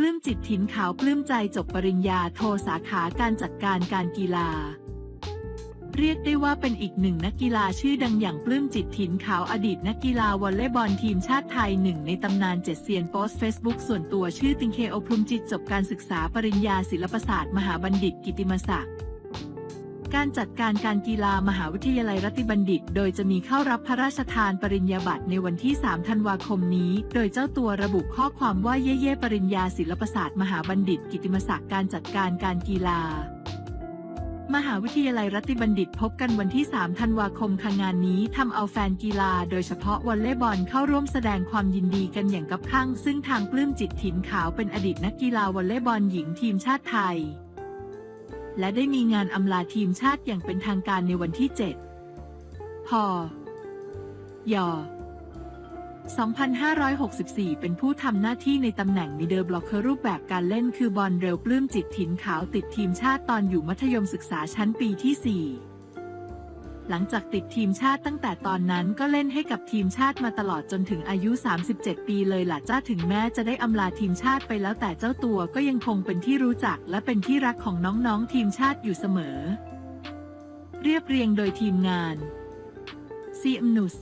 ปลื้มจิตถิ่นขาวปลื้มใจจบปริญญาโทสาขาการจัดการการกีฬา เรียกได้ว่าเป็นอีกหนึ่งนักกีฬาชื่อดังอย่างปลื้มจิตถิ่นขาวอดีตนักกีฬาวอลเลย์บอลทีมชาติไทยหนึ่งในตำนานเจ็ดเซียนโพสเฟซบุ๊กส่วนตัวชื่อติงเคโอพรุมจิตจบการศึกษาปริญญาศิลปศาสตร์ มหาบัณฑิตกิติมศักดิ์ การจัดการการกีฬามหาวิทยาลัยรัติบัณฑิต โดยจะมีเข้ารับพระราชทานปริญญาบัตรในวันที่ 3 ธันวาคมนี้ โดยเจ้าตัวระบุข้อความว่าเย่เย่ปริญญาศิลปศาสตร์มหาบัณฑิต กิติมศักดิ์การจัดการการกีฬามหาวิทยาลัยรัติบัณฑิตพบกันวันที่ 3 ธันวาคมค่ะงานนี้ทำเอาแฟนกีฬาโดยเฉพาะวอลเลย์บอลเข้าร่วมแสดงความยินดีกันอย่างกับข้าง ซึ่งทางปลื้มจิตถิ่นขาวเป็นอดีตนักกีฬาวอลเลย์บอลหญิงทีมชาติไทย และได้มีงานอำลาทีมชาติอย่างเป็นทางการในวันที่ 7 พย 2564 เป็นผู้ทำหน้าที่ในตำแหน่งมิเดอร์บล็อกเกอร์รูปแบบการเล่นคือบอลเร็วปลื้มจิตถินขาวติดทีมชาติตอนอยู่มัธยมศึกษาชั้นปีที่ 4 หลังจากติดทีมชาติตั้งแต่ตอนนั้นก็เล่นให้กับทีมชาติมาตลอดจนถึงอายุ 37 ปีเลยล่ะจ้าถึงแม้จะได้อำลาทีมชาติไปแล้วแต่เจ้าตัวก็ยังคงเป็นที่รู้จักและเป็นที่รักของน้องๆทีมชาติอยู่เสมอ เรียบเรียงโดยทีมงาน CM News